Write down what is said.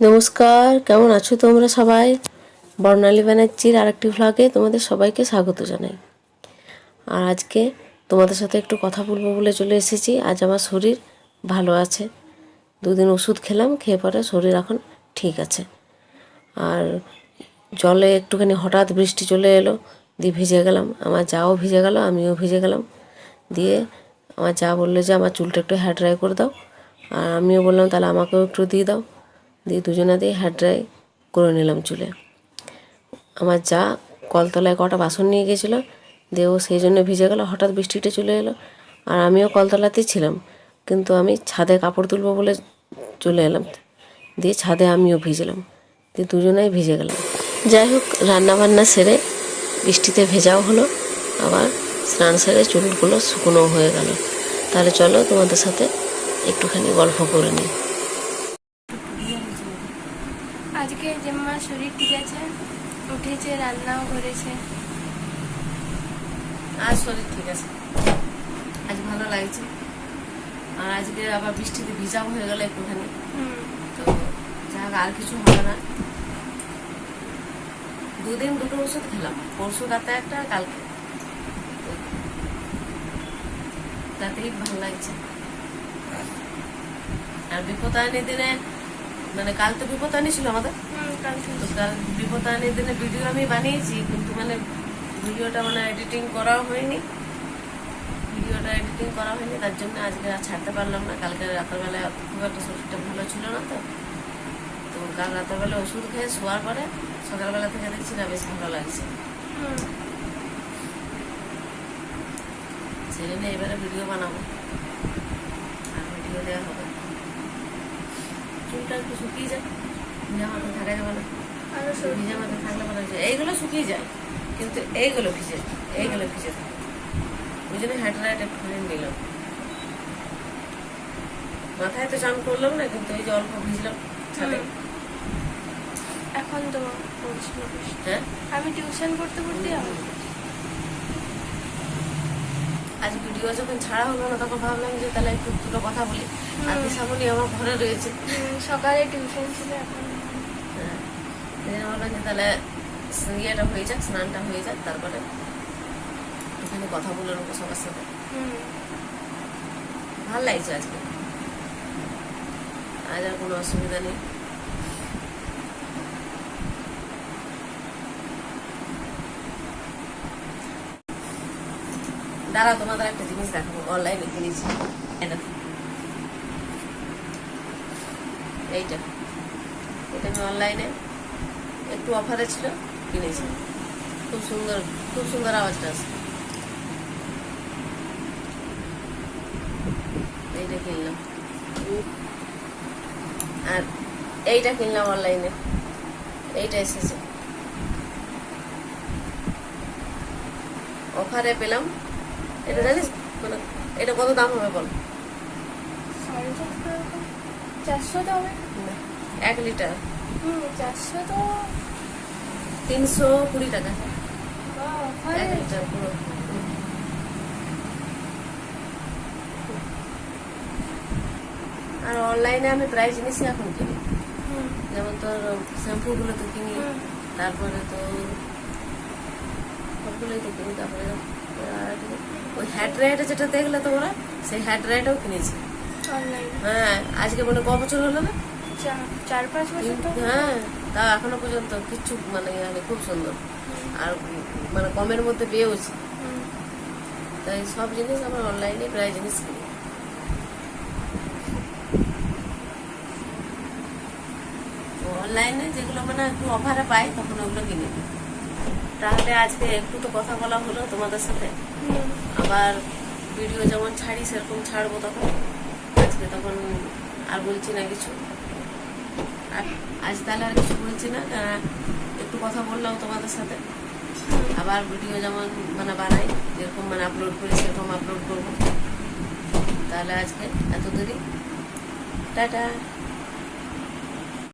নমস্কার, কেমন আছো তোমরা সবাই? বর্ণালী ব্যানার্জির আরেকটি ভ্লগে তোমাদের সবাইকে স্বাগত জানাই। আর আজকে তোমাদের সাথে একটু কথা বলব বলে চলে এসেছি। আজ আমার শরীর ভালো আছে। দুদিন ওষুধ খেলাম, খেয়ে পরে শরীর এখন ঠিক আছে। আর জলে একটুখানি হঠাৎ বৃষ্টি চলে এলো, দিয়ে ভিজে গেলাম। আমার যাও ভিজে গেল, আমিও ভিজে গেলাম। দিয়ে আমার যা বলল যে আমার চুলটা একটু হেয়ার ড্রাই করে দাও। আর আমিও বললাম তাহলে আমাকেও একটু দিয়ে দাও। দিয়ে দুজনে দিয়ে হেয়ার ড্রাই করে নিলাম চুলে। আমার যা কলতলায় কটা বাসন নিয়ে গেছিল দিয়ে ও সেই জন্য ভিজে গেল, হঠাৎ বৃষ্টিটা চলে এলো। আর আমিও কলতলাতেই ছিলাম, কিন্তু আমি ছাদে কাপড় তুলবো বলে চলে এলাম। দিয়ে ছাদে আমিও ভিজলাম, দিয়ে দুজনেই ভিজে গেলাম। যাই হোক, রান্নাবান্না সেরে বৃষ্টিতে ভেজাও হলো, আবার স্নান সেরে চুলগুলো শুকনো হয়ে গেল। তাহলে চলো তোমাদের সাথে একটুখানি গল্প করে নিই আজকে জেম্মার শরীর ঠিক আছে? উঠেছে রান্নাও করেছে। আজ শরীর ঠিক আছে। আজ ভালো লাগছে। আর আজকে আবার বৃষ্টিতে ভিজাও হয়ে গেল একটুখানি। হুম। তো যাক আর কিছু হবে না। দুদিন দুটো ওষুধ খেলাম। পরশু রাতে একটা কালকে। তাতেই ভালো লাগছে। আর বিপদায়নী দিনে মানে কাল তো বিপদায়নী ছিল আমাদের। হুম কাল কাল বিপদায়নের দিনে ভিডিও আমি বানিয়েছি কিন্তু মানে ভিডিওটা মানে এডিটিং করাও হয়নি। ভিডিওটা এডিটিং করা হয়নি তার জন্য আজকে আর ছাড়তে পারলাম না। কালকে রাতেরবেলায় খুব একটা শরীরটা ভালো ছিল না তো। তো কাল রাতেরবেলা ওষুধ খেয়ে শোয়ার পরে সকালবেলা থেকে দেখছি না বেশ ভালো লাগছে। সেই জন্য এবারে ভিডিও বানাবো। আর ভিডিও দেওয়া হবে। চুলটা একটু শুকিয়ে যায় জামাতে থাকা যাবে না মাথায় থাকলে এইগুলো শুকিয়ে যায় কিন্তু এইগুলো ভিজে এইগুলো ভিজে থাকে ওই জন্য হ্যান্ড একটুখানি নিলাম। মাথায় তো চান করলাম না কিন্তু ওই যে অল্প ভিজলাম ছাদে। এখন তো হ্যাঁ? আমি টিউশন করতে করতে আমার আজ ভিডিও যখন ছাড়া হলো না তখন ভাবলাম যে তাহলে একটু দুটো কথা বলি। আর সামনে আমার ঘরে রয়েছে। সকালে টিউশন ছিল এখন। হ্যাঁ ভাবলাম যে তাহলে ইয়েটা হয়ে যাক স্নানটা হয়ে যাক তারপরে একটুখানি কথা বলে নেব সবার সাথে। ভালো লাগছে আজকে। আজ আর কোনো অসুবিধা নেই। দাঁড়া তোমাদের একটা জিনিস দেখাবো অনলাইনে কিনেছি এটা এইটা। এটা আমি অনলাইনে একটু অফারে ছিল, কিনেছি। খুব সুন্দর খুব সুন্দর আওয়াজটা আছে। এইটা কিনলাম। আর এইটা কিনলাম অনলাইনে এইটা এসেছে। অফারে পেলাম। এটা জানিস? মানে এটা কত দাম হবে বল? চারশো তো হবে। এক লিটার। চারশো তো তিনশো কুড়ি টাকা। এক লিটার পুরো। আর অনলাইনে আমি প্রায় জিনিসই এখন কিনি। যেমন তোর শ্যাম্পুগুলো তো কিনি। তারপরে তো সবগুলোই তো কিনি তারপরে হ্যাট রাইটা যেটা দেখলে তোমরা সেই হ্যাট রাইটাও কিনেছি। হ্যাঁ আজকে মানে ক বছর হলো না? চার- পাঁচ বছর হ্যাঁ তা এখনও পর্যন্ত কিচ্ছু মানে হয়নি, খুব সুন্দর। আর মানে কমের মধ্যে পেয়েওছি। তাই সব জিনিস আমার অনলাইনে প্রায় জিনিস কিনি। অনলাইনে যেগুলো মানে একটু অফারে পাই তখন ওগুলো কিনে নিই। তাহলে আজকে একটু তো কথা বলা হলো তোমাদের সাথে। আবার ভিডিও যেমন ছাড়ি, সেরকম ছাড়বো তখন। আজকে তখন আর বলছি না কিছু। আর আজ তাহলে আর কিছু বলছি না। একটু কথা বললাম তোমাদের সাথে। আবার ভিডিও যেমন মানে বানাই, যেরকম মানে আপলোড করি, সেরকম আপলোড করব। তাহলে আজকে এত দেরি টাটা।